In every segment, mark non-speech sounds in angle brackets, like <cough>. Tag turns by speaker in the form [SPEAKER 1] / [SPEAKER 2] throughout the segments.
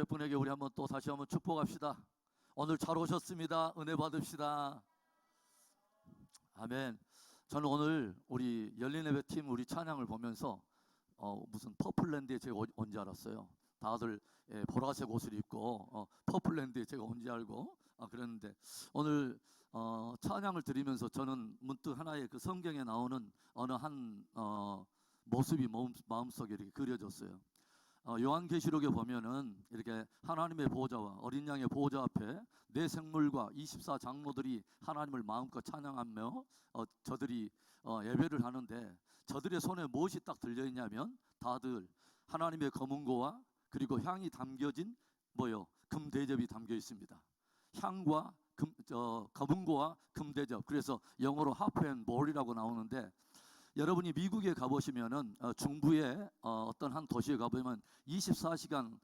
[SPEAKER 1] 옆에 분에게 우리 한번 또 다시 한번 축복합시다. 오늘 잘 오셨습니다. 은혜 받읍시다. 아멘. 저는 오늘 우리 열린 예배 팀 우리 찬양을 보면서 어, 무슨 퍼플랜드에 제가 온- 온지 알았어요. 다들 예, 보라색 옷을 입고 어, 퍼플랜드에 제가 온지 알고 아, 그랬는데 오늘 어, 찬양을 드리면서 저는 문득 하나의 그 성경에 나오는 어느 한 어, 모습이 마음, 마음속에 이렇게 그려졌어요. 어, 요한계시록에 보면은 이렇게 하나님의 보호자와 어린 양의 보호자 앞에 내 생물과 24 장로들이 하나님을 마음껏 찬양하며 어, 저들이 어, 예배를 하는데 저들의 손에 무엇이 딱 들려 있냐면 다들 하나님의 검은고와 그리고 향이 담겨진 뭐요 금 대접이 담겨 있습니다. 향과 금, 저, 검은고와 금 대접. 그래서 영어로 하프앤볼이라고 나오는데 여러분이 미국에 가보시면은 어, 중부의 어, 어떤 한 도시에 가보면 24시간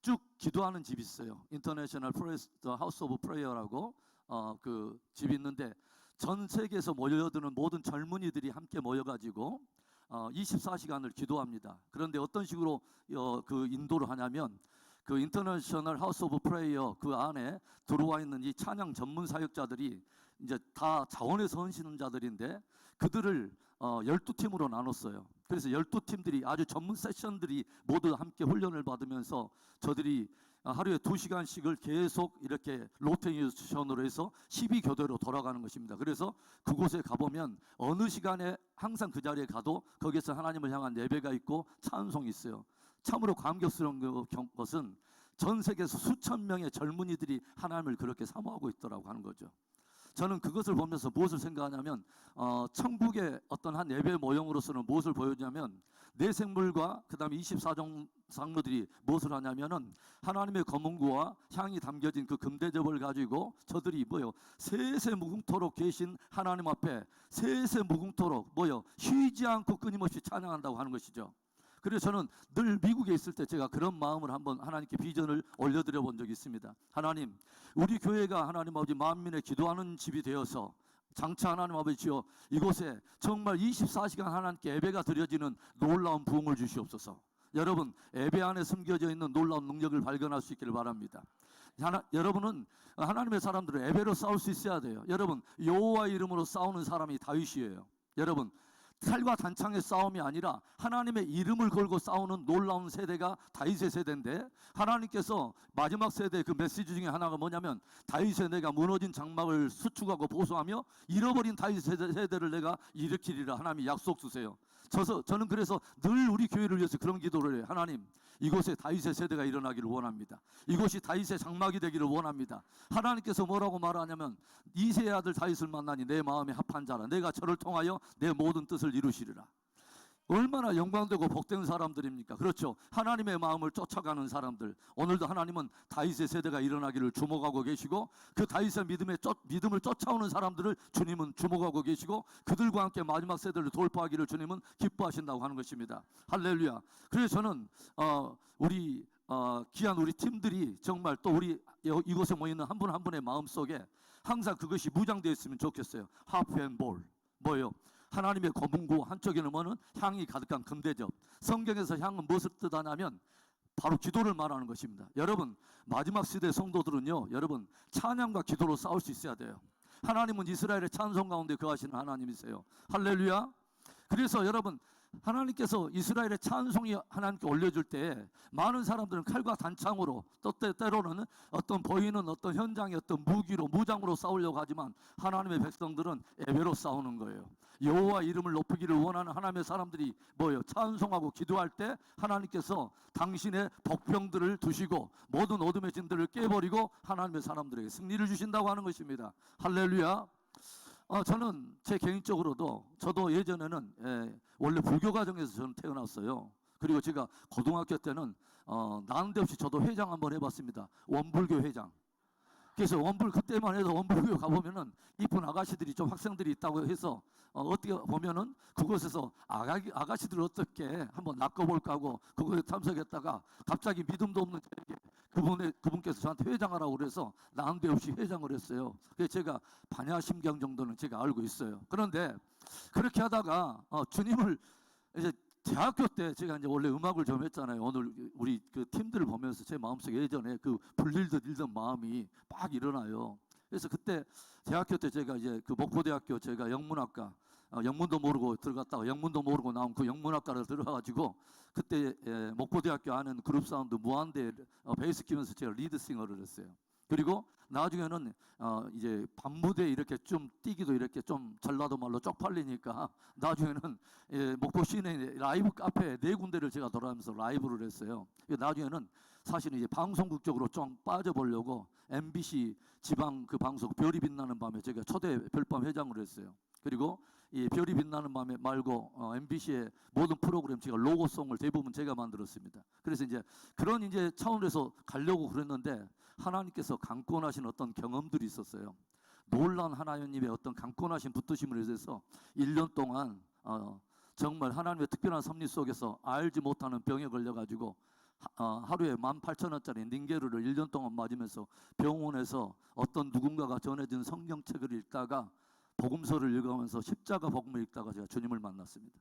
[SPEAKER 1] 쭉 기도하는 집이 있어요. 인터내셔널 프레스 하우스 오브 프레이어라고 어, 그 집이 있는데 전 세계에서 모여드는 모든 젊은이들이 함께 모여가지고 어, 24시간을 기도합니다. 그런데 어떤 식으로 어, 그 인도를 하냐면 그 인터내셔널 하우스 오브 프레이어 그 안에 들어와 있는 이 찬양 전문 사역자들이 이제 다 자원에서 헌신한 자들인데 그들을 어 12팀으로 나눴어요. 그래서 12팀들이 아주 전문 세션들이 모두 함께 훈련을 받으면서 저들이 하루에 2시간씩을 계속 이렇게 로테이션으로 해서 12교대로 돌아가는 것입니다. 그래서 그곳에 가보면 어느 시간에 항상 그 자리에 가도 거기서 하나님을 향한 예배가 있고 찬송이 있어요. 참으로 감격스러운 것은 전 세계에서 수천 명의 젊은이들이 하나님을 그렇게 사모하고 있더라고 하는 거죠. 저는 그것을 보면서 무엇을 생각하냐면 어, 천국의 어떤 한 예배 모형으로서는 무엇을 보여주냐면 내 생물과 그다음에 24종 장로들이 무엇을 하냐면은 하나님의 검은구와 향이 담겨진 그 금대접을 가지고 저들이 뭐요 세세 무궁토록 계신 하나님 앞에 세세 무궁토록 뭐요 쉬지 않고 끊임없이 찬양한다고 하는 것이죠. 그래서 저는 늘 미국에 있을 때 제가 그런 마음을 한번 하나님께 비전을 올려드려 본 적이 있습니다. 하나님, 우리 교회가 하나님 아버지 만민의 기도하는 집이 되어서 장차 하나님 아버지요 이곳에 정말 24시간 하나님께 예배가 드려지는 놀라운 부흥을 주시옵소서. 여러분 예배 안에 숨겨져 있는 놀라운 능력을 발견할 수 있기를 바랍니다. 하나, 여러분은 하나님의 사람들은 예배로 싸울 수 있어야 돼요. 여러분 여호와 이름으로 싸우는 사람이 다윗이에요. 여러분 칼과 단창의 싸움이 아니라 하나님의 이름을 걸고 싸우는 놀라운 세대가 다윗의 세대인데 하나님께서 마지막 세대 그 메시지 중에 하나가 뭐냐면 다윗의 내가 무너진 장막을 수축하고 보수하며 잃어버린 다윗 세대, 세대를 내가 일으키리라 하나님이 약속 주세요. 저서 저는 그래서 늘 우리 교회를 위해서 그런 기도를 해요. 하나님 이곳에 다윗의 세대가 일어나기를 원합니다. 이곳이 다윗의 장막이 되기를 원합니다. 하나님께서 뭐라고 말하냐면 이세의 아들 다윗을 만나니 내 마음에 합한 자라 내가 저를 통하여 내 모든 뜻을 이루시리라. 얼마나 영광되고 복된 사람들입니까? 그렇죠. 하나님의 마음을 쫓아가는 사람들. 오늘도 하나님은 다윗의 세대가 일어나기를 주목하고 계시고 그 다윗의 믿음에 쫓, 믿음을 쫓아오는 사람들을 주님은 주목하고 계시고 그들과 함께 마지막 세대를 돌파하기를 주님은 기뻐하신다고 하는 것입니다. 할렐루야. 그래서 저는 어, 우리 어, 귀한 우리 팀들이 정말 또 우리 여- 이곳에 모이는 한분한 분의 마음 속에 항상 그것이 무장되어 있으면 좋겠어요. 하프 앤 볼. 뭐예요? 하나님의 검은고 한쪽에는 뭐는 향이 가득한 금대접. 성경에서 향은 무엇을 뜻하냐면 바로 기도를 말하는 것입니다. 여러분 마지막 시대 성도들은요, 여러분 찬양과 기도로 싸울 수 있어야 돼요. 하나님은 이스라엘의 찬송 가운데 거하시는 하나님이세요. 할렐루야. 그래서 여러분 하나님께서 이스라엘의 찬송이 하나님께 올려줄 때 많은 사람들은 칼과 단창으로 또 때- 때로는 어떤 보이는 어떤 현장의 어떤 무기로 무장으로 싸우려고 하지만 하나님의 백성들은 예배로 싸우는 거예요. 여호와 이름을 높이기를 원하는 하나님의 사람들이 뭐예요? 찬송하고 기도할 때 하나님께서 당신의 복병들을 두시고 모든 어둠의 진들을 깨버리고 하나님의 사람들에게 승리를 주신다고 하는 것입니다. 할렐루야. 어, 저는 제 개인적으로도 저도 예전에는 예, 원래 불교 가정에서 저는 태어났어요. 그리고 제가 고등학교 때는 어, 난데없이 저도 회장 한번 해봤습니다. 원불교 회장. 그래서 원불 그때만 해도 원불교 가보면은 이쁜 아가씨들이 좀 학생들이 있다고 해서 어, 어떻게 보면은 그곳에서 아가, 아가씨들 어떻게 한번 낚아볼까 하고 그거에 참석했다가 갑자기 믿음도 없는 그분의 그분께서 저한테 회장하라고 그래서 난데없이 회장을 했어요. 그래서 제가 반야심경 정도는 제가 알고 있어요. 그런데 그렇게 하다가 어, 주님을 이제 대학교 때 제가 이제 원래 음악을 좀 했잖아요. 오늘 우리 그 팀들을 보면서 제 마음속에 예전에 그 불릴듯 일던 마음이 막 일어나요. 그래서 그때 대학교 때 제가 이제 그 목포대학교 제가 영문학과 어, 영문도 모르고 들어갔다가 영문도 모르고 나온 그 영문학과를 들어가가지고 그때 에, 목포대학교 아는 그룹 사운드 무한대 어, 베이스 키면서 제가 리드 싱어를 했어요. 그리고 나중에는 어, 이제 밤무대 이렇게 좀 뛰기도 이렇게 좀 전라도 말로 쪽팔리니까 <laughs> 나중에는 예, 목포 시내 라이브 카페 네 군데를 제가 돌아다니면서 라이브를 했어요. 그 나중에는 사실은 이제 방송국 쪽으로 좀 빠져보려고 MBC 지방 그 방송 별이 빛나는 밤에 제가 초대 별밤 회장을 했어요. 그리고 이 별이 빛나는 밤에 말고 어, MBC의 모든 프로그램 제가 로고송을 대부분 제가 만들었습니다. 그래서 이제 그런 이제 차원에서 가려고 그랬는데 하나님께서 강권하신 어떤 경험들이 있었어요. 놀란 하나님의 어떤 강권하신 붙드심을 위해서 1년 동안 어, 정말 하나님의 특별한 섭리 속에서 알지 못하는 병에 걸려가지고 하- 어, 하루에 18,000원짜리 닌게르를 1년 동안 맞으면서 병원에서 어떤 누군가가 전해진 성경책을 읽다가 복음서를 읽으면서 십자가 복음을 읽다가 제가 주님을 만났습니다.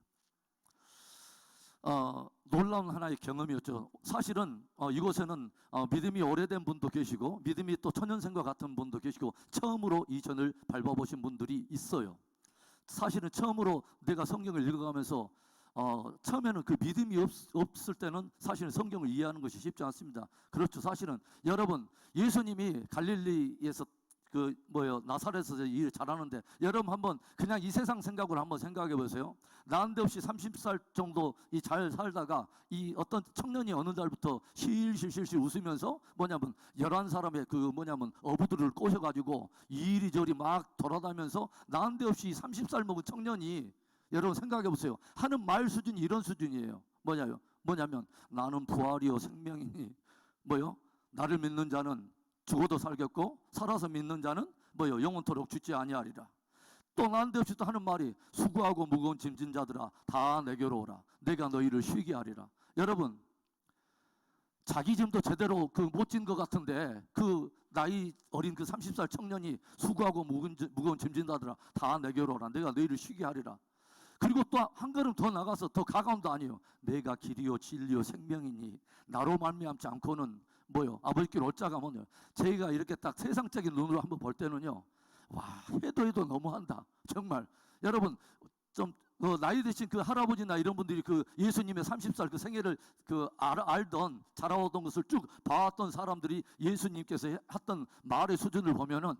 [SPEAKER 1] 어, 놀라운 하나의 경험이었죠. 사실은 어, 이곳에는 어, 믿음이 오래된 분도 계시고 믿음이 또 천년생과 같은 분도 계시고 처음으로 이 전을 밟아보신 분들이 있어요. 사실은 처음으로 내가 성경을 읽어가면서 어, 처음에는 그 믿음이 없, 없을 때는 사실은 성경을 이해하는 것이 쉽지 않습니다. 그렇죠. 사실은 여러분 예수님이 갈릴리에서 그 뭐요 나사렛에서 일 잘하는데 여러분 한번 그냥 이 세상 생각으로 한번 생각해 보세요. 난데없이 30살 정도 이 잘 살다가 이 어떤 청년이 어느 날부터 실실실실 웃으면서 뭐냐면 열한 사람의 그 뭐냐면 어부들을 꼬셔가지고 이리저리 막 돌아다니면서 난데없이 30살 먹은 청년이 여러분 생각해 보세요. 하는 말 수준이 이런 수준이에요. 뭐냐요? 뭐냐면 나는 부활이요 생명이니 뭐요? 나를 믿는 자는 죽어도 살겠고 살아서 믿는 자는 뭐요? 영원토록 죽지 아니하리라. 또 난데없이 또 하는 말이 수고하고 무거운 짐진 자들아 다 내게로 오라. 내가 너희를 쉬게 하리라. 여러분 자기 짐도 제대로 그 못 진 것 같은데 그 나이 어린 그 30살 청년이 수고하고 무거운, 짐- 무거운 짐진 자들아 다 내게로 오라. 내가 너희를 쉬게 하리라. 그리고 또 한 걸음 더 나가서 더 가까운도 아니요. 내가 길이요 진리요 생명이니 나로 말미암지 않고는 뭐요? 아버지께 올 자가 뭐냐? 저희가 이렇게 딱 세상적인 눈으로 한번 볼 때는요. 와 해도 해도 너무한다. 정말 여러분 좀 어, 나이 드신 그 할아버지나 이런 분들이 그 예수님의 30살 그 생애를 그 알, 알던 자라오던 것을 쭉 봐왔던 사람들이 예수님께서 해- 했던 말의 수준을 보면은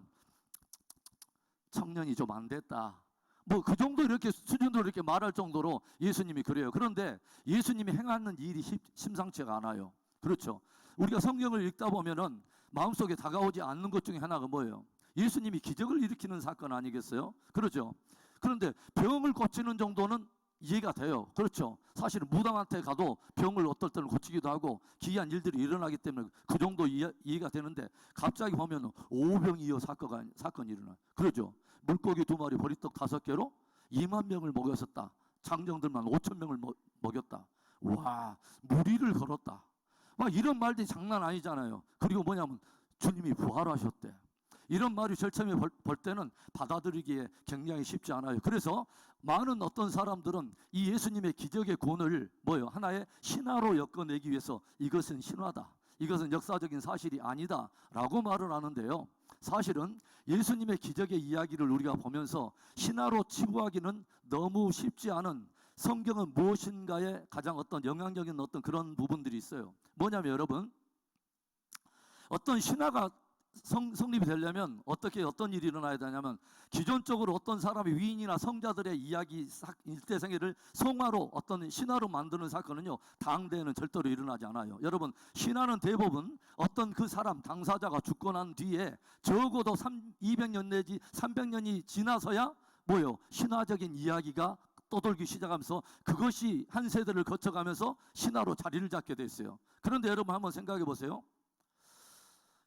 [SPEAKER 1] 청년이 좀 안 됐다. 뭐 그 정도 이렇게 수준으로 이렇게 말할 정도로 예수님이 그래요. 그런데 예수님이 행하는 일이 심- 심상치가 않아요. 그렇죠. 우리가 성경을 읽다 보면은 마음속에 다가오지 않는 것 중에 하나가 뭐예요? 예수님이 기적을 일으키는 사건 아니겠어요? 그렇죠. 그런데 병을 고치는 정도는 이해가 돼요. 그렇죠. 사실은 무당한테 가도 병을 어떨 때는 고치기도 하고 기이한 일들이 일어나기 때문에 그 정도 이해, 이해가 되는데 갑자기 보면 오병이어 사건이 사건이 일어나. 그렇죠. 물고기 두 마리 보리떡 다섯 개로 2만 명을 먹였었다. 장정들만 5천 명을 먹, 먹였다. 와 무리를 걸었다. 막 이런 말들이 장난 아니잖아요. 그리고 뭐냐면 주님이 부활하셨대. 이런 말이 처음에 볼, 볼 때는 받아들이기에 굉장히 쉽지 않아요. 그래서 많은 어떤 사람들은 이 예수님의 기적의 구원을 뭐요 하나의 신화로 엮어내기 위해서 이것은 신화다. 이것은 역사적인 사실이 아니다 라고 말을 하는데요. 사실은 예수님의 기적의 이야기를 우리가 보면서 신화로 치부하기는 너무 쉽지 않은 성경은 무엇인가에 가장 어떤 영향적인 어떤 그런 부분들이 있어요. 뭐냐면 여러분 어떤 신화가 성, 성립이 되려면 어떻게 어떤 일이 일어나야 되냐면 기존적으로 어떤 사람이 위인이나 성자들의 이야기 사- 일대생애를 성화로 어떤 신화로 만드는 사건은요 당대에는 절대로 일어나지 않아요. 여러분 신화는 대부분 어떤 그 사람 당사자가 죽고 난 뒤에 적어도 3, 200년 내지 300년이 지나서야 뭐요 신화적인 이야기가 떠돌기 시작하면서 그것이 한 세대를 거쳐가면서 신화로 자리를 잡게 됐어요. 그런데 여러분 한번 생각해 보세요.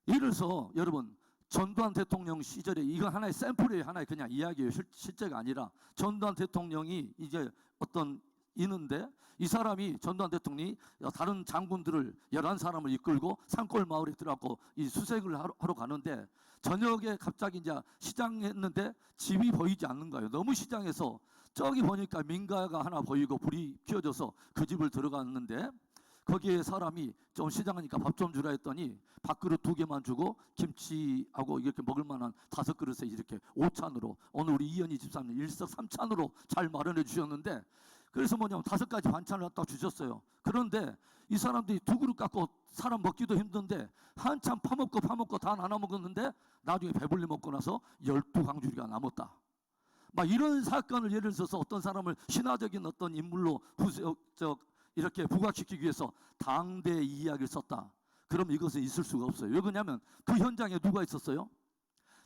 [SPEAKER 1] 들어서 여러분 전두환 대통령 시절에 이건 하나의 샘플이에요. 하나의 그냥 이야기예요. 실, 실제가 아니라 전두환 대통령이 이제 어떤 있는데 이 사람이 전두환 대통령이 다른 장군들을 11사람을 이끌고 산골 마을에 들어가고 이 수색을 하러 가는데 저녁에 갑자기 이제 시장했는데 집이 보이지 않는 거예요. 너무 시장에서 저기 보니까 민가가 하나 보이고 불이 켜져서 그 집을 들어갔는데 거기에 사람이 좀 시장하니까 밥 좀 주라 했더니 밥그릇 두 개만 주고 김치하고 이렇게 먹을 만한 다섯 그릇에 이렇게 오찬으로 오늘 우리 이현희 집사님 일석삼찬으로 잘 마련해 주셨는데 그래서 뭐냐면 다섯 가지 반찬을 갖다 주셨어요. 그런데 이 사람들이 두 그릇 갖고 사람 먹기도 힘든데 한참 파먹고 파먹고 다 나눠 먹었는데 나중에 배불리 먹고 나서 열두 강줄기가 남았다. 막 이런 사건을 예를 들어서 어떤 사람을 신화적인 어떤 인물로 부적 이렇게 부각시키기 위해서 당대 이야기를 썼다. 그럼 이것은 있을 수가 없어요. 왜 그러냐면 그 현장에 누가 있었어요?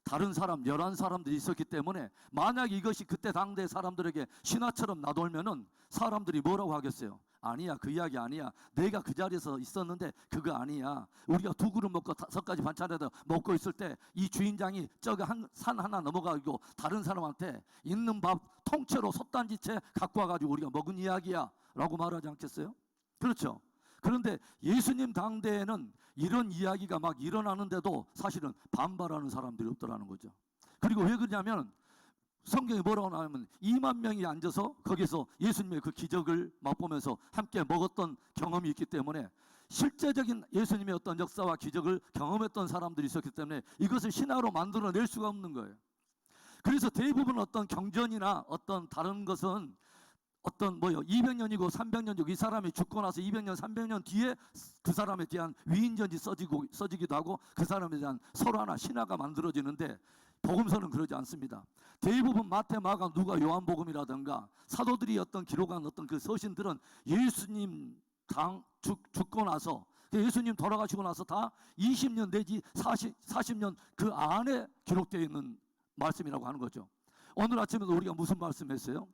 [SPEAKER 1] 다른 사람, 열한 사람들이 있었기 때문에 만약 이것이 그때 당대 사람들에게 신화처럼 나돌면은 사람들이 뭐라고 하겠어요? 아니야, 그 이야기 아니야. 내가 그 자리에서 있었는데 그거 아니야. 우리가 두 그릇 먹고 다섯 가지 반찬에다 먹고 있을 때 이 주인장이 저기 한 산 하나 넘어가고 다른 사람한테 있는 밥 통째로 솥단지채 갖고 와가지고 우리가 먹은 이야기야. 라고 말하지 않겠어요? 그렇죠. 그런데 예수님 당대에는 이런 이야기가 막 일어나는데도 사실은 반발하는 사람들이 없더라는 거죠. 그리고 왜 그러냐면 성경에 뭐라고 나오면 2만 명이 앉아서 거기서 예수님의 그 기적을 맛보면서 함께 먹었던 경험이 있기 때문에 실제적인 예수님의 어떤 역사와 기적을 경험했던 사람들이 있었기 때문에 이것을 신화로 만들어낼 수가 없는 거예요. 그래서 대부분 어떤 경전이나 어떤 다른 것은 어떤 뭐요 200년이고 300년이고 이 사람이 죽고 나서 200년 300년 뒤에 그 사람에 대한 위인전지 써지고 써지기도 하고 그 사람에 대한 설화나 신화가 만들어지는데 복음서는 그러지 않습니다. 대부분 마태, 마가, 누가, 요한복음이라든가 사도들이 어떤 기록한 어떤 그 서신들은 예수님 당 죽, 죽고 나서 그 예수님 돌아가시고 나서 다 20년 내지 40, 40년 그 안에 기록되어 있는 말씀이라고 하는 거죠. 오늘 아침에도 우리가 무슨 말씀했어요?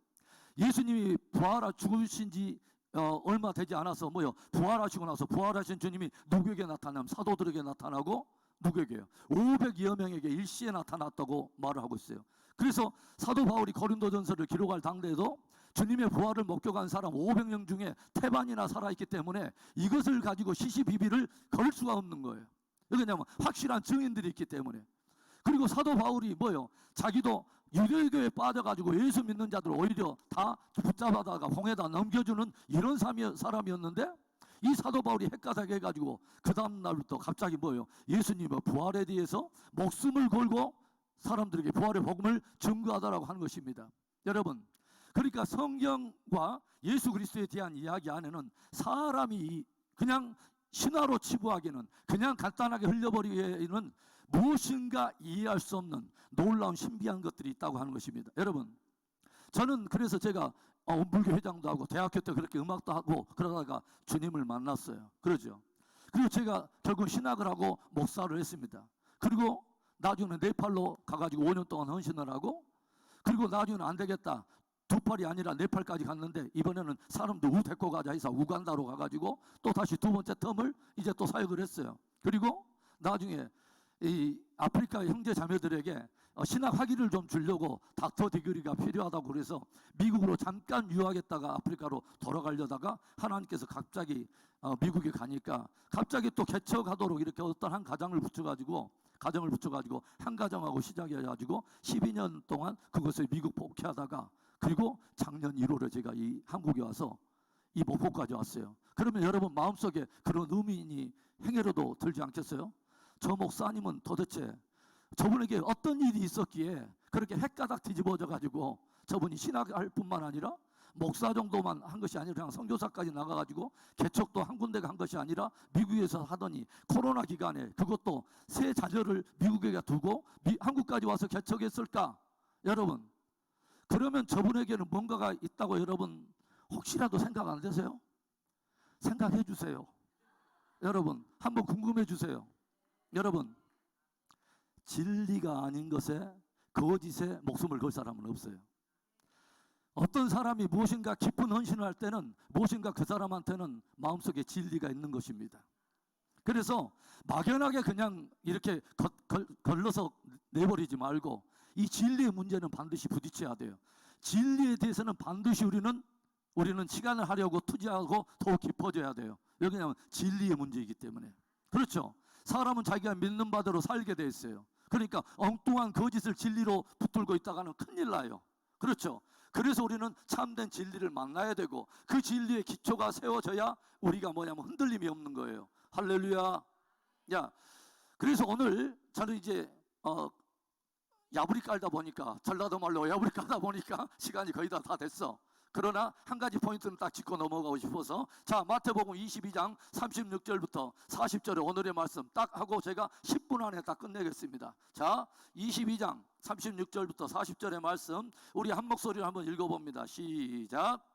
[SPEAKER 1] 예수님이 부활하 죽으신 지 어, 얼마 되지 않아서 뭐요 부활하시고 나서 부활하신 주님이 누구에게 나타나면 사도들에게 나타나고 누구에게요. 500여 명에게 일시에 나타났다고 말을 하고 있어요. 그래서 사도 바울이 거린도전서를 기록할 당대에도 주님의 부활을 목격한 사람 500명 중에 태반이나 살아있기 때문에 이것을 가지고 시시비비를 걸 수가 없는 거예요. 왜냐하면 확실한 증인들이 있기 때문에. 그리고 사도 바울이 뭐요? 자기도 유대교에 빠져가지고 예수 믿는 자들 오히려 다 붙잡아다가 홍해다 넘겨주는 이런 사람이- 사람이었는데 이 사도 바울이 핵가닥 해가지고 그 다음 날부터 갑자기 뭐예요? 예수님의 부활에 대해서 목숨을 걸고 사람들에게 부활의 복음을 증거하다라고 하는 것입니다. 여러분, 그러니까 성경과 예수 그리스도에 대한 이야기 안에는 사람이 그냥 신화로 치부하기는 그냥 간단하게 흘려버리기에는 무엇인가 이해할 수 없는 놀라운 신비한 것들이 있다고 하는 것입니다. 여러분, 저는 그래서 제가 어, 불교 회장도 하고 대학교 때 그렇게 음악도 하고 그러다가 주님을 만났어요. 그러죠. 그리고 제가 결국 신학을 하고 목사를 했습니다. 그리고 나중에 네팔로 가가지고 5년 동안 헌신을 하고 그리고 나중에는 안 되겠다. 두 팔이 아니라 네 팔까지 갔는데 이번에는 사람들 우 데리고 가자 해서 우간다로 가가지고 또 다시 두 번째 텀을 이제 또 사역을 했어요. 그리고 나중에 이 아프리카 형제 자매들에게 어, 신학 학위를 좀 주려고 닥터 디그리가 필요하다고 그래서 미국으로 잠깐 유학했다가 아프리카로 돌아가려다가 하나님께서 갑자기 어, 미국에 가니까 갑자기 또 개척하도록 이렇게 어떤 한 가정을 붙여가지고 가정을 붙여가지고 한 가정하고 시작해가지고 12년 동안 그것을 미국 복귀하다가 그리고 작년 1월에 제가 이 한국에 와서 이 목포까지 왔어요. 그러면 여러분 마음속에 그런 의미니 행여로도 들지 않겠어요? 저 목사님은 도대체 저분에게 어떤 일이 있었기에 그렇게 핵가닥 뒤집어져 가지고 저분이 신학할 뿐만 아니라 목사 정도만 한 것이 아니라 그냥 선교사까지 나가가지고 개척도 한 군데가 한 것이 아니라 미국에서 하더니 코로나 기간에 그것도 새 자녀를 미국에 두고 미- 한국까지 와서 개척했을까? 여러분 그러면 저분에게는 뭔가가 있다고 여러분 혹시라도 생각 안 되세요? 생각해 주세요. 여러분 한번 궁금해 주세요. 여러분 진리가 아닌 것에 거짓에 목숨을 걸 사람은 없어요. 어떤 사람이 무엇인가 깊은 헌신을 할 때는 무엇인가 그 사람한테는 마음속에 진리가 있는 것입니다. 그래서 막연하게 그냥 이렇게 걸, 걸, 걸러서 내버리지 말고 이 진리의 문제는 반드시 부딪혀야 돼요. 진리에 대해서는 반드시 우리는 우리는 시간을 하려고 투자하고 더욱 깊어져야 돼요. 왜냐하면 진리의 문제이기 때문에. 그렇죠. 사람은 자기가 믿는 바대로 살게 돼 있어요. 그러니까 엉뚱한 거짓을 진리로 붙들고 있다가는 큰일 나요. 그렇죠. 그래서 우리는 참된 진리를 만나야 되고 그 진리의 기초가 세워져야 우리가 뭐냐면 흔들림이 없는 거예요. 할렐루야. 야, 그래서 오늘 저는 이제 어 야부리 깔다 보니까 전라도 말로 야부리 깔다 보니까 <laughs> 시간이 거의 다, 다 됐어. 그러나 한 가지 포인트는 딱 짚고 넘어가고 싶어서 자 마태복음 22장 36절부터 40절에 오늘의 말씀 딱 하고 제가 10분 안에 딱 끝내겠습니다. 자 22장 36절부터 40절의 말씀 우리 한 목소리로 한번 읽어봅니다. 시작.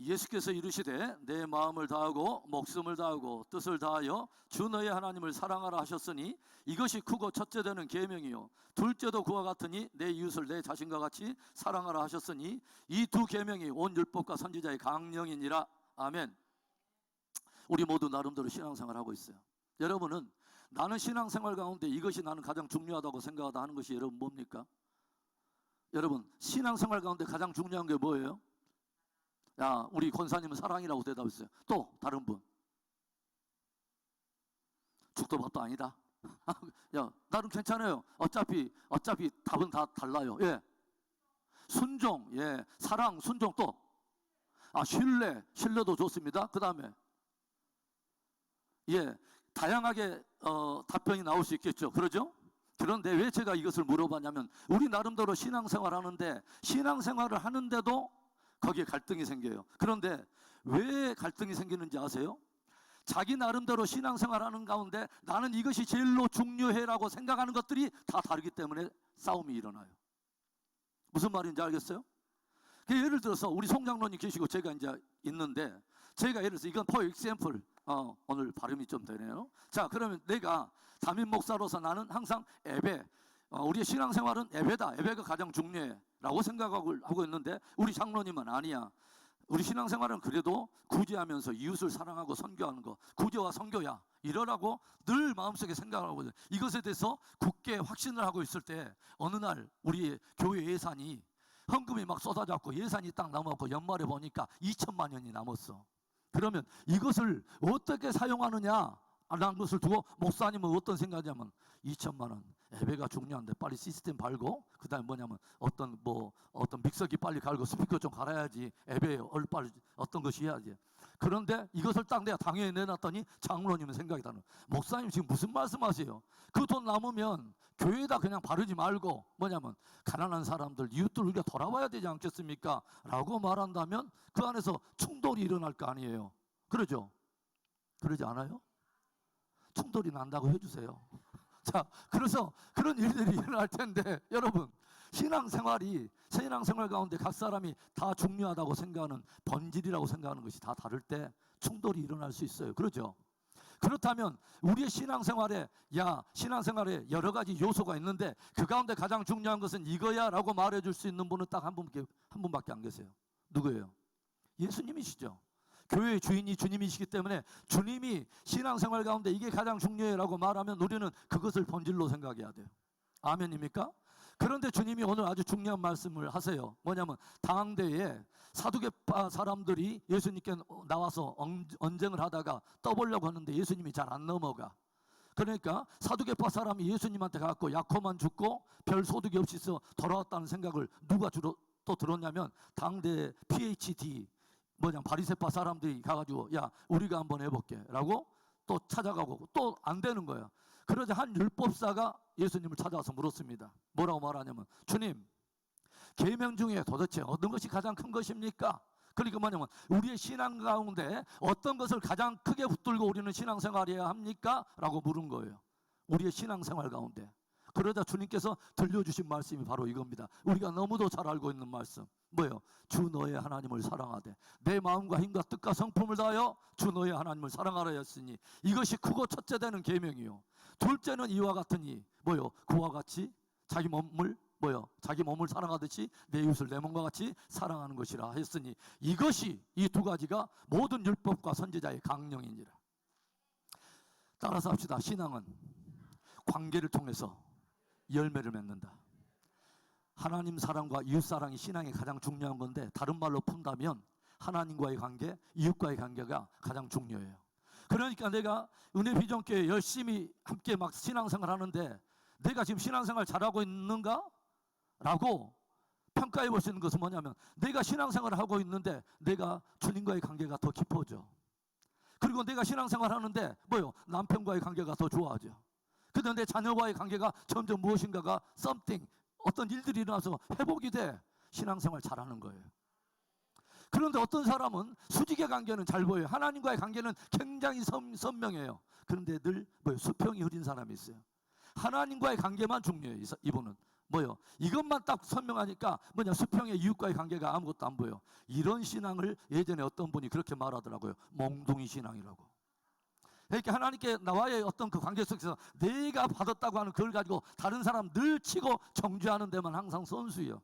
[SPEAKER 1] 예수께서 이르시되 내 마음을 다하고 목숨을 다하고 뜻을 다하여 주 너의 하나님을 사랑하라 하셨으니 이것이 크고 첫째 되는 계명이요 둘째도 그와 같으니 내 이웃을 내 자신과 같이 사랑하라 하셨으니 이 두 계명이 온 율법과 선지자의 강령이니라 아멘. 우리 모두 나름대로 신앙생활 하고 있어요. 여러분은 나는 신앙생활 가운데 이것이 나는 가장 중요하다고 생각하다 하는 것이 여러분 뭡니까? 여러분 신앙생활 가운데 가장 중요한 게 뭐예요? 야, 우리 권사님은 사랑이라고 대답했어요. 또 다른 분. 죽도 밥도 아니다. <laughs> 야, 나는 괜찮아요. 어차피 어차피 답은 다 달라요. 예. 순종, 예. 사랑, 순종 또. 아, 신뢰, 신뢰도 좋습니다. 그다음에 예. 다양하게 어, 답변이 나올 수 있겠죠. 그러죠? 그런데 왜 제가 이것을 물어봤냐면 우리 나름대로 신앙생활 하는데 신앙생활을 하는데도 거기에 갈등이 생겨요. 그런데 왜 갈등이 생기는지 아세요? 자기 나름대로 신앙생활 하는 가운데 나는 이것이 제일로 중요해라고 생각하는 것들이 다 다르기 때문에 싸움이 일어나요. 무슨 말인지 알겠어요? 그 예를 들어서 우리 송장로님 계시고 제가 이제 있는데 제가 예를 들어서 이건 for example 어, 오늘 발음이 좀 되네요. 자 그러면 내가 담임 목사로서 나는 항상 어, 우리의 신앙생활은 예배다. 예배가 가장 중요해라고 생각하고 하고 있는데 우리 장로님은 아니야. 우리 신앙생활은 그래도 구제하면서 이웃을 사랑하고 선교하는 거 구제와 선교야 이러라고 늘 마음속에 생각을 하거든요. 이것에 대해서 굳게 확신을 하고 있을 때 어느 날 우리 교회 예산이 헌금이 막 쏟아졌고 예산이 딱 남았고 연말에 보니까 2천만 원이 남았어. 그러면 이것을 어떻게 사용하느냐 라는 것을 두고 목사님은 어떤 생각이냐면 2천만 원 예배가 중요한데 빨리 시스템 발고 그다음에 뭐냐면 어떤 뭐 어떤 믹서기 빨리 갈고 스피커 좀 갈아야지 예배에 얼 빨리 어떤 것이 해야지. 그런데 이것을 딱 내가 당연히 내놨더니 장로님은 생각이 다른 목사님 지금 무슨 말씀하세요? 그 돈 남으면 교회에다 그냥 바르지 말고 뭐냐면 가난한 사람들 이웃들 우리가 돌아와야 되지 않겠습니까? 라고 말한다면 그 안에서 충돌이 일어날 거 아니에요. 그러죠? 그러지 않아요? 충돌이 난다고 해주세요. 자, 그래서 그런 일들이 일어날 텐데 여러분 신앙생활이 신앙생활 가운데 각 사람이 다 중요하다고 생각하는 본질이라고 생각하는 것이 다 다를 때 충돌이 일어날 수 있어요. 그러죠? 그렇다면 우리의 신앙생활에 야 신앙생활에 여러 가지 요소가 있는데 그 가운데 가장 중요한 것은 이거야라고 말해줄 수 있는 분은 딱 한 분밖에 한 분밖에 안 계세요. 누구예요? 예수님이시죠. 교회의 주인이 주님이시기 때문에 주님이 신앙생활 가운데 이게 가장 중요해라고 말하면 우리는 그것을 본질로 생각해야 돼요. 아멘입니까? 그런데 주님이 오늘 아주 중요한 말씀을 하세요. 뭐냐면 당대에 사두개파 사람들이 예수님께 나와서 엉- 언쟁을 하다가 떠보려고 하는데 예수님이 잘 안 넘어가. 그러니까 사두개파 사람이 예수님한테 갖고 약호만 죽고 별 소득이 없이 서 돌아왔다는 생각을 누가 주로 또 들었냐면 당대 PhD 뭐냐 바리새파 사람들이 가가지고 야 우리가 한번 해볼게라고 또 찾아가고 또 안 되는 거야. 그러자 한 율법사가 예수님을 찾아와서 물었습니다. 뭐라고 말하냐면 주님 계명 중에 도대체 어떤 것이 가장 큰 것입니까? 그러니까 뭐냐면 우리의 신앙 가운데 어떤 것을 가장 크게 붙들고 우리는 신앙생활해야 합니까? 라고 물은 거예요. 우리의 신앙생활 가운데. 그러자 주님께서 들려주신 말씀이 바로 이겁니다. 우리가 너무도 잘 알고 있는 말씀. 뭐예요? 주 너의 하나님을 사랑하되 내 마음과 힘과 뜻과 성품을 다하여 주 너의 하나님을 사랑하라 했으니 이것이 크고 첫째 되는 계명이요. 둘째는 이와 같으니 뭐요? 그와 같이 자기 몸을 뭐요? 자기 몸을 사랑하듯이 내 이웃을 내 몸과 같이 사랑하는 것이라 했으니 이것이 이 두 가지가 모든 율법과 선지자의 강령이니라. 따라서 합시다. 신앙은 관계를 통해서 열매를 맺는다. 하나님 사랑과 이웃 사랑이 신앙의 가장 중요한 건데 다른 말로 푼다면 하나님과의 관계, 이웃과의 관계가 가장 중요해요. 그러니까 내가 은혜 비전교회 열심히 함께 막 신앙생활 하는데 내가 지금 신앙생활 잘하고 있는가? 라고 평가해 볼 수 있는 것은 뭐냐면 내가 신앙생활을 하고 있는데 내가 주님과의 관계가 더 깊어져. 그리고 내가 신앙생활 하는데 뭐요? 남편과의 관계가 더 좋아져. 내 자녀와의 관계가 점점 무엇인가가 something 어떤 일들이 일어나서 회복이 돼 신앙생활 잘하는 거예요. 그런데 어떤 사람은 수직의 관계는 잘 보여요. 하나님과의 관계는 굉장히 선, 선명해요. 그런데 늘 뭐요? 수평이 흐린 사람이 있어요. 하나님과의 관계만 중요해요. 이분은 뭐요? 이것만 딱 선명하니까 뭐냐 수평의 이웃과의 관계가 아무것도 안 보여. 이런 신앙을 예전에 어떤 분이 그렇게 말하더라고요. 몽둥이 신앙이라고. 그러니까 하나님께 나와의 어떤 그 관계 속에서 내가 받았다고 하는 그걸 가지고 다른 사람 늘 치고 정죄하는 데만 항상 선수예요.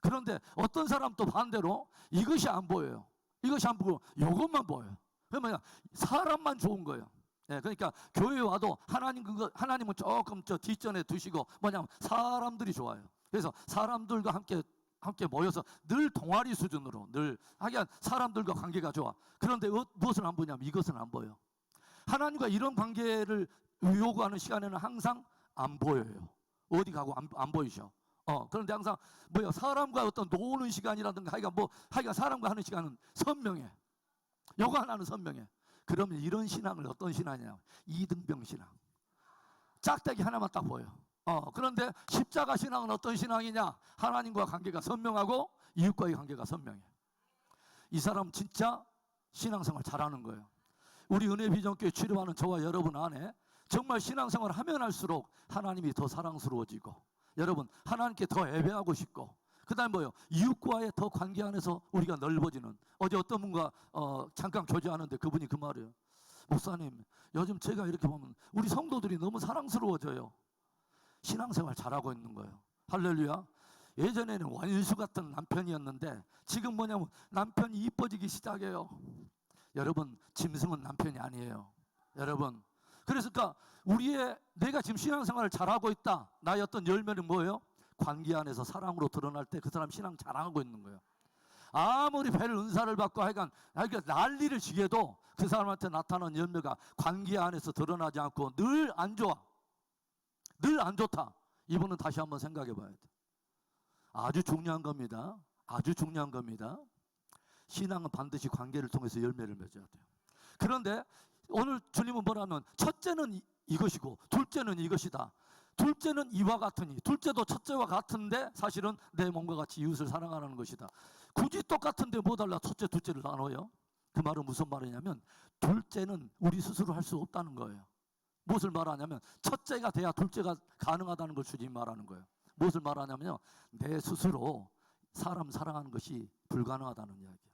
[SPEAKER 1] 그런데 어떤 사람 또 반대로 이것이 안 보여요. 이것이 안 보고 이것만 보여요. 그러면 사람만 좋은 거예요. 예, 그러니까 교회 와도 하나님 그거 하나님은 조금 저 뒷전에 두시고 뭐냐면 사람들이 좋아요. 그래서 사람들과 함께 함께 모여서 늘 동아리 수준으로 늘 하여간 사람들과 관계가 좋아. 그런데 어- 무엇을 안 보냐면 이것은 안 보여. 하나님과 이런 관계를 요구하는 시간에는 항상 안 보여요. 어디 가고 안, 안 보이셔. 어, 그런데 항상 뭐야 사람과 어떤 노는 시간이라든가 하여간 뭐 하여간 사람과 하는 시간은 선명해. 요거 하나는 선명해. 그러면 이런 신앙을 어떤 신앙이냐? 이등병 신앙. 짝대기 하나만 딱 보여. 어, 그런데 십자가 신앙은 어떤 신앙이냐? 하나님과 관계가 선명하고 이웃과의 관계가 선명해. 이 사람 진짜 신앙생활 잘하는 거예요. 우리 은혜 비전교회 치료하는 저와 여러분 안에 정말 신앙생활 하면 할수록 하나님이 더 사랑스러워지고 여러분 하나님께 더 예배하고 싶고 그다음 뭐요? 이웃과의 더 관계 안에서 우리가 넓어지는 어제 어떤 분과 어, 잠깐 교제하는데 그분이 그 말이에요 목사님 요즘 제가 이렇게 보면 우리 성도들이 너무 사랑스러워져요. 신앙생활 잘하고 있는 거예요. 할렐루야. 예전에는 원수 같은 남편이었는데 지금 뭐냐면 남편이 이뻐지기 시작해요 여러분 짐승은 남편이 아니에요 여러분 그러니까 우리의 내가 지금 신앙생활을 잘하고 있다 나의 어떤 열매는 뭐예요? 관계 안에서 사랑으로 드러날 때 그 사람 신앙 잘하고 있는 거예요. 아무리 별 은사를 받고 하여간 하여간 난리를 치게도 그 사람한테 나타나는 열매가 관계 안에서 드러나지 않고 늘 안 좋아. 늘 안 좋다. 이분은 다시 한번 생각해 봐야 돼. 아주 중요한 겁니다. 아주 중요한 겁니다. 신앙은 반드시 관계를 통해서 열매를 맺어야 돼요. 그런데 오늘 주님은 뭐라면 첫째는 이- 이것이고 둘째는 이것이다. 둘째는 이와 같으니 둘째도 첫째와 같은데 사실은 내 몸과 같이 이웃을 사랑하는 것이다. 굳이 똑같은데 뭐 달라 첫째 둘째를 나눠요? 그 말은 무슨 말이냐면 둘째는 우리 스스로 할 수 없다는 거예요. 무엇을 말하냐면 첫째가 돼야 둘째가 가능하다는 걸 주님 말하는 거예요. 무엇을 말하냐면요. 내 스스로 사람 사랑하는 것이 불가능하다는 이야기예요.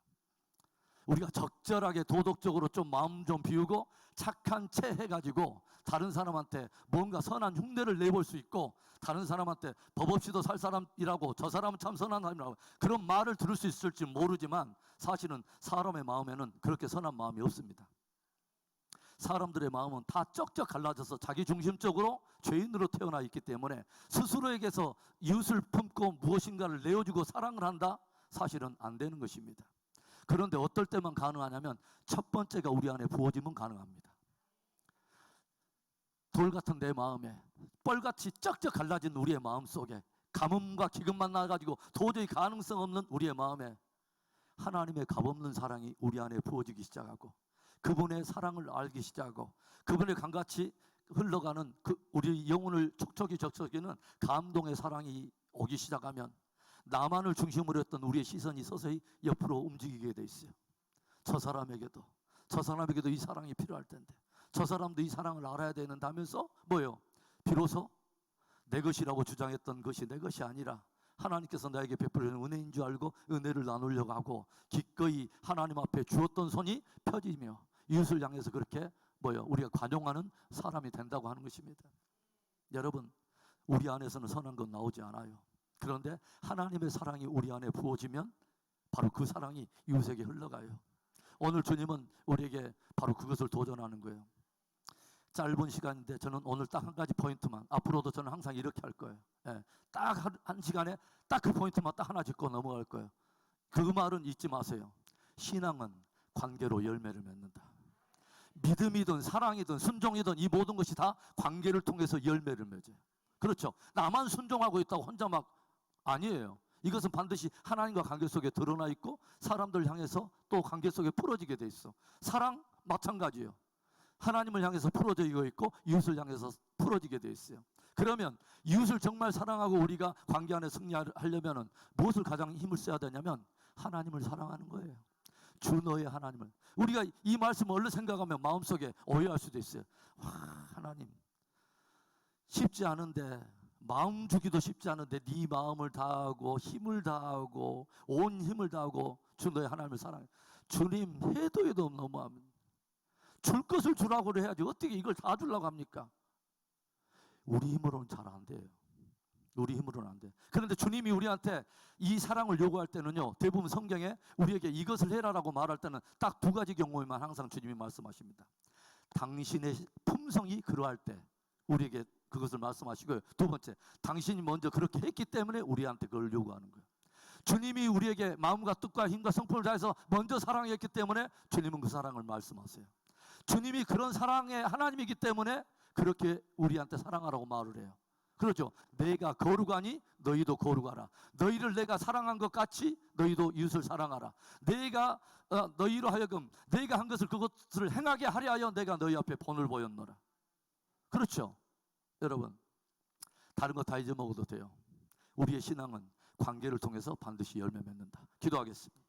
[SPEAKER 1] 우리가 적절하게 도덕적으로 좀 마음 좀 비우고 착한 채 해가지고 다른 사람한테 뭔가 선한 흉내를 내볼 수 있고 다른 사람한테 법 없이도 살 사람이라고 저 사람은 참 선한 사람이라고 그런 말을 들을 수 있을지 모르지만 사실은 사람의 마음에는 그렇게 선한 마음이 없습니다. 사람들의 마음은 다 쩍쩍 갈라져서 자기 중심적으로 죄인으로 태어나 있기 때문에 스스로에게서 이웃을 품고 무엇인가를 내어주고 사랑을 한다? 사실은 안 되는 것입니다. 그런데 어떨 때만 가능하냐면 첫 번째가 우리 안에 부어지면 가능합니다. 돌 같은 내 마음에 뻘같이 쩍쩍 갈라진 우리의 마음 속에 가뭄과 기근만 나가지고 도저히 가능성 없는 우리의 마음에 하나님의 값없는 사랑이 우리 안에 부어지기 시작하고 그분의 사랑을 알기 시작하고 그분의 강같이 흘러가는 그 우리 영혼을 촉촉이 적셔기는 감동의 사랑이 오기 시작하면 나만을 중심으로 했던 우리의 시선이 서서히 옆으로 움직이게 돼 있어요. 저 사람에게도 저 사람에게도 이 사랑이 필요할 텐데 저 사람도 이 사랑을 알아야 되는데 하면서 뭐요? 비로소 내 것이라고 주장했던 것이 내 것이 아니라 하나님께서 나에게 베푸는 은혜인 줄 알고 은혜를 나누려고 하고 기꺼이 하나님 앞에 주었던 손이 펴지며 이웃을 향해서 그렇게 뭐요? 우리가 관용하는 사람이 된다고 하는 것입니다. 여러분, 우리 안에서는 선한 건 나오지 않아요. 그런데 하나님의 사랑이 우리 안에 부어지면 바로 그 사랑이 이웃에게 흘러가요. 오늘 주님은 우리에게 바로 그것을 도전하는 거예요. 짧은 시간인데 저는 오늘 딱 한 가지 포인트만 앞으로도 저는 항상 이렇게 할 거예요. 예, 딱한 한 시간에 딱 그 포인트만 딱 하나 짚고 넘어갈 거예요. 그 말은 잊지 마세요. 신앙은 관계로 열매를 맺는다. 믿음이든 사랑이든 순종이든 이 모든 것이 다 관계를 통해서 열매를 맺어요. 그렇죠. 나만 순종하고 있다고 혼자 막 아니에요. 이것은 반드시 하나님과 관계 속에 드러나 있고 사람들 향해서 또 관계 속에 풀어지게 돼 있어. 사랑 마찬가지예요. 하나님을 향해서 풀어지고 있고 이웃을 향해서 풀어지게 돼 있어요. 그러면 이웃을 정말 사랑하고 우리가 관계 안에 승리하려면은 무엇을 가장 힘을 써야 되냐면 하나님을 사랑하는 거예요. 주 너의 하나님을 우리가 이 말씀을 얼른 생각하면 마음속에 오해할 수도 있어요. 와, 하나님 쉽지 않은데 마음 주기도 쉽지 않은데 네 마음을 다하고 힘을 다하고 온 힘을 다하고 주 너의 하나님을 사랑해. 주님 해도 해도 너무하면 줄 것을 주라고 해야지 어떻게 이걸 다 주려고 합니까? 우리 힘으로는 잘 안 돼요. 우리 힘으로는 안 돼. 그런데 주님이 우리한테 이 사랑을 요구할 때는요. 대부분 성경에 우리에게 이것을 해라라고 말할 때는 딱 두 가지 경우에만 항상 주님이 말씀하십니다. 당신의 품성이 그러할 때 우리에게 그것을 말씀하시고요. 두 번째, 당신이 먼저 그렇게 했기 때문에 우리한테 그걸 요구하는 거예요. 주님이 우리에게 마음과 뜻과 힘과 성품을 다해서 먼저 사랑했기 때문에 주님은 그 사랑을 말씀하세요. 주님이 그런 사랑의 하나님이기 때문에 그렇게 우리한테 사랑하라고 말을 해요. 그렇죠. 내가 거룩하니 너희도 거룩하라. 너희를 내가 사랑한 것 같이 너희도 이웃을 사랑하라. 내가 어, 너희로 하여금 내가 한 것을 그것을 행하게 하려 하여 내가 너희 앞에 본을 보였노라. 그렇죠. 여러분, 다른 거 다 잊어먹어도 돼요. 우리의 신앙은 관계를 통해서 반드시 열매 맺는다. 기도하겠습니다.